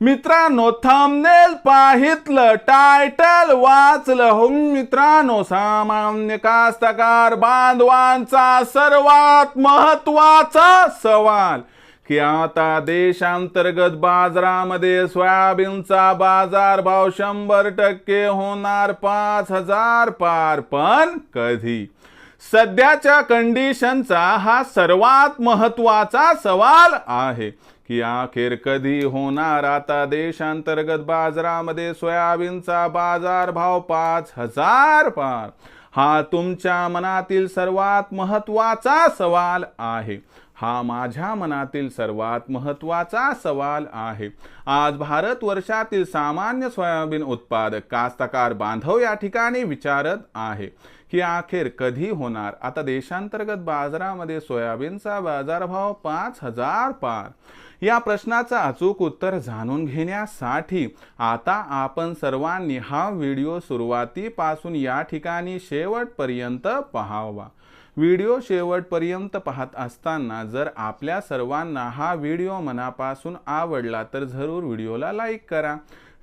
मित्रांनो thumbnail पाहितलं title वाचलं. हो मित्रांनो सामान्य कास्तकार बांधवांचा सर्वात महत्त्वाचा सवाल की आता देशांतर्गत बाजारामध्ये सोयाबीनचा बाजार भाव शंभर टक्के होणार पाच हजार पार पण कधी? सध्याच्या कंडिशनचा हा सर्वात महत्त्वाचा सवाल आहे. की अखेर कधी होणार आता देशांतर्गत बाजारामध्ये सोयाबीनचा बाजार भाव पाच हजार पार. हा तुमच्या मनातील सर्वात महत्त्वाचा सवाल आहे. हा माझ्या मनातील सर्वात महत्त्वाचा सवाल आहे. आज भारत वर्षातील सामान्य सोयाबीन उत्पादक कास्तकार बांधव या ठिकाणी विचारत आहे. की अखेर कधी होणार? आता देशांतर्गत बाजारामध्ये सोयाबीनचा बाजारभाव पाच हजार पार. या प्रश्नाचं अचूक उत्तर जाणून घेण्यासाठी आता आपण सर्वांनी हा व्हिडिओ सुरुवातीपासून या ठिकाणी शेवटपर्यंत पाहावा. व्हिडिओ शेवटपर्यंत पाहत असताना जर आपल्या सर्वांना हा व्हिडिओ मनापासून आवडला तर जरूर व्हिडिओला लाईक करा.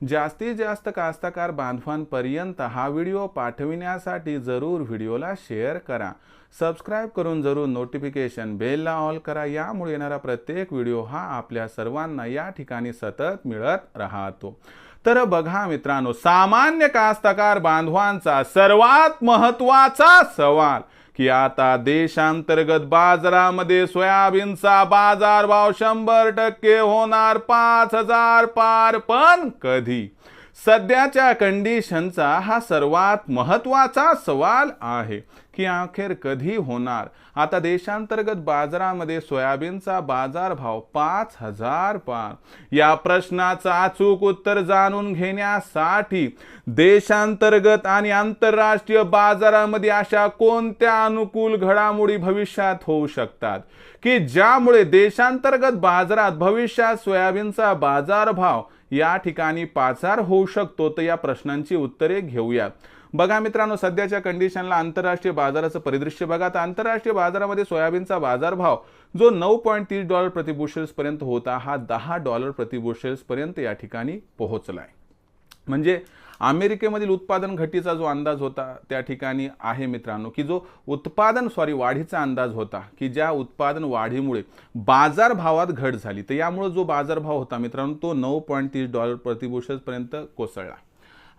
जास्तीत जास्त कास्तकार बांधवांपर्यंत हा व्हिडिओ पाठविण्यासाठी जरूर व्हिडिओला शेअर करा. सबस्क्राईब करून जरूर नोटिफिकेशन बेलला ऑल करा. यामुळे येणारा प्रत्येक व्हिडिओ हा आपल्या सर्वांना या ठिकाणी सतत मिळत राहतो. तर बघा मित्रांनो सामान्य कास्तकार बांधवांचा सर्वात महत्त्वाचा सवाल की आता देशांतर्गत बाजारामध्ये सोयाबीनचा बाजारभाव शंभर टक्के होणार पाच हजार पार पण कधी? सध्याच्या कंडिशनचा हा सर्वात महत्त्वाचा सवाल आहे की अखेर कधी होणार? आता देशांतर्गत बाजारामध्ये सोयाबीनचा बाजारभाव पाच हजार पार या प्रश्नाचं अचूक उत्तर जाणून घेण्यासाठी देशांतर्गत आणि आंतरराष्ट्रीय बाजारामध्ये अशा कोणत्या अनुकूल घडामोडी भविष्यात होऊ शकतात? की ज्यामुळे देशांतर्गत बाजारात भविष्यात सोयाबीनचा बाजारभाव या ठिकाणी पाचार होऊ शकतो तर या प्रश्नांची उत्तरे घेऊयात बघा मित्रांनो सध्याच्या कंडिशनला आंतरराष्ट्रीय बाजाराचं परिदृश्य बघा. तर आंतरराष्ट्रीय बाजारामध्ये सोयाबीनचा बाजारभाव जो नऊ पॉईंट तीस डॉलर प्रतिबुशेल्सपर्यंत होता हा दहा डॉलर प्रतिबुशेल्सपर्यंत या ठिकाणी पोहोचलाय. म्हणजे अमेरिकेमधील उत्पादन घटीचा जो अंदाज होता त्या ठिकाणी आहे मित्रांनो की जो उत्पादन सॉरी वाढीचा अंदाज होता की ज्या उत्पादन वाढीमुळे बाजारभावात घट झाली. तर यामुळे जो बाजारभाव होता मित्रांनो तो नऊ पॉईंट तीस डॉलर प्रतिबुशेल्सपर्यंत कोसळला.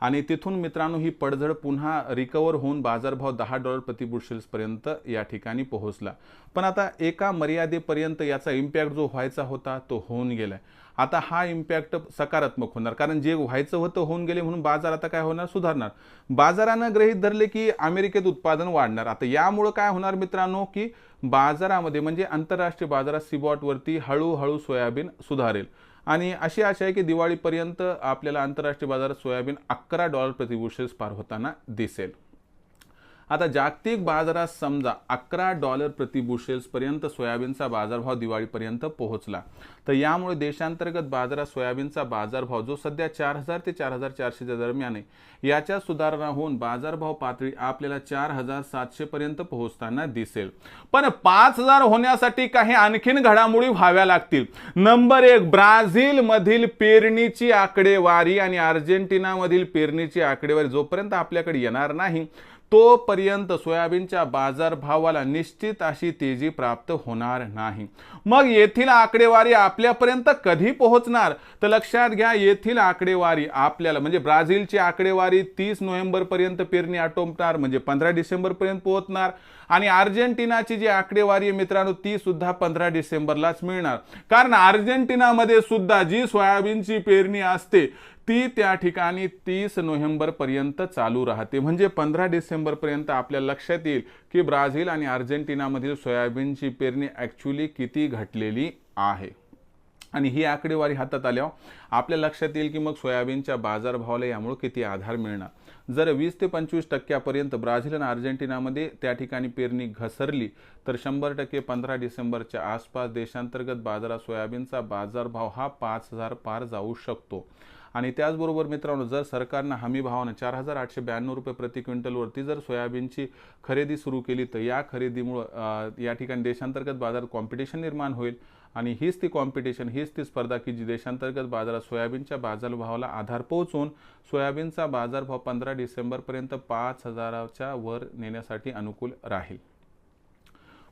आणि तिथून मित्रांनो ही पडझड पुन्हा रिकवर होऊन बाजारभाव दहा डॉलर प्रतिबुशेल्सपर्यंत या ठिकाणी पोहोचला. पण आता एका मर्यादेपर्यंत याचा इम्पॅक्ट जो व्हायचा होता तो होऊन गेलाय. आता हा इम्पॅक्ट सकारात्मक होणार. कारण जे व्हायचं होतं होऊन गेले म्हणून बाजार आता काय होणार? सुधारणार. बाजारानं गृहीत धरले की अमेरिकेत उत्पादन वाढणार. आता यामुळं काय होणार मित्रांनो की बाजारामध्ये म्हणजे आंतरराष्ट्रीय बाजारात सिबॉटवरती हळूहळू सोयाबीन सुधारेल. आणि अशी आशा आहे की दिवाळीपर्यंत आपल्याला आंतरराष्ट्रीय बाजारात सोयाबीन अकरा डॉलर प्रतिबुशेस पार होताना दिसेल. आता जागतिक बाजारात समजा अकरा डॉलर प्रति बुशेल्सपर्यंत सोयाबीनचा बाजारभाव दिवाळीपर्यंत पोहोचला. तर यामुळे देशांतर्गत बाजारात सोयाबीनचा बाजारभाव जो सध्या चार हजार ते चार हजार चारशेच्या दरम्यान आहे याच्या सुधारणा होऊन बाजारभाव पातळी आपल्याला चार हजार सातशेपर्यंत पोहोचताना दिसेल. पण पाच हजार होण्यासाठी काही आणखीन घडामोडी व्हाव्या लागतील. नंबर एक ब्राझीलमधील पेरणीची आकडेवारी आणि अर्जेंटिनामधील पेरणीची आकडेवारी जोपर्यंत आपल्याकडे येणार नाही तोपर्यंत सोयाबीनच्या बाजारभावाला निश्चित अशी तेजी प्राप्त होणार नाही. मग येथील आकडेवारी आपल्यापर्यंत कधी पोहोचणार? तर लक्षात घ्या येथील आकडेवारी आपल्याला म्हणजे ब्राझीलची आकडेवारी तीस नोव्हेंबरपर्यंत पेरणी आटोपणार म्हणजे पंधरा डिसेंबरपर्यंत पोहोचणार. आणि अर्जेंटिनाची जी आकडेवारी आहे मित्रांनो ती सुद्धा पंधरा डिसेंबरलाच मिळणार. कारण अर्जेंटिनामध्ये सुद्धा जी सोयाबीनची पेरणी असते ती त्या ठिकाणी तीस नोव्हेंबरपर्यंत चालू राहते. म्हणजे पंधरा डिसेंबरपर्यंत आपल्या लक्षात येईल की ब्राझील आणि अर्जेंटिनामधील सोयाबीनची पेरणी ॲक्च्युली किती घटलेली आहे. आणि ही आकडेवारी हातात आल्यावर आपल्या लक्षात येईल की मग सोयाबीनच्या बाजारभावाला यामुळे किती आधार मिळणार. जर वीस ते पंचवीस टक्क्यापर्यंत ब्राझील आणि अर्जेंटिनामध्ये त्या ठिकाणी पेरणी घसरली तर शंभर टक्के पंधरा डिसेंबरच्या आसपास देशांतर्गत बाजारात सोयाबीनचा बाजारभाव हा पाच हजार पार जाऊ शकतो. आणि त्याचबरोबर मित्रांनो जर सरकारनं हमी भावानं चार हजार आठशे ब्याण्णव रुपये प्रति क्विंटलवरती जर सोयाबीनची खरेदी सुरू केली तर या खरेदीमुळं या ठिकाणी देशांतर्गत बाजारात कॉम्पिटिशन निर्माण होईल. आणि हीच ती कॉम्पिटिशन हीच ती स्पर्धा की जी देशांतर्गत बाजारात सोयाबीनच्या बाजारभावाला आधार पोहोचून सोयाबीनचा बाजारभाव पंधरा डिसेंबरपर्यंत पाच हजाराच्या वर नेण्यासाठी अनुकूल राहील.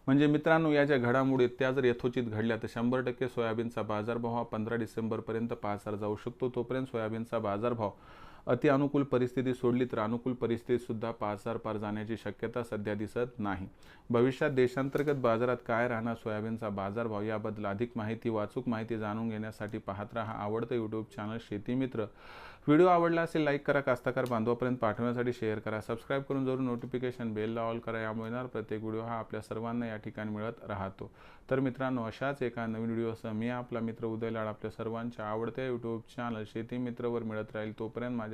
म्हणजे मित्रांनो या ज्या घडामोडी त्या जर यथोचित घडल्या तर शंभर टक्के सोयाबीनचा बाजारभाव हा पंधरा डिसेंबरपर्यंत पाच हजार जाऊ शकतो. तोपर्यंत सोयाबीनचा बाजारभाव अति अनुकूल परिस्थिती सोडली तर अनुकूल परिस्थितीसुद्धा पाच हजार पार जाण्याची शक्यता सध्या दिसत नाही. भविष्यात देशांतर्गत बाजारात काय राहणार? सोयाबीनचा बाजारभाव याबद्दल अधिक माहिती वाचूक माहिती जाणून घेण्यासाठी पाहत राहा आवडतं यूट्यूब चॅनल शेतीमित्र व्हिडिओ आवडला असेल लाईक करा कास्तकार बांधवापर्यंत पाठवण्यासाठी शेअर करा. सबस्क्राईब करून जरूर नोटिफिकेशन बेलला ऑल करा. यामुळे येणार प्रत्येक व्हिडिओ हा आपल्या सर्वांना या ठिकाणी मिळत राहतो. तर मित्रांनो अशाच एका नवीन व्हिडिओसह मी आपला मित्र उदय लाड आपल्या सर्वांच्या आवडत्या यूट्यूब चॅनल शेती मित्रवर मिळत राहील. तोपर्यंत माझ्या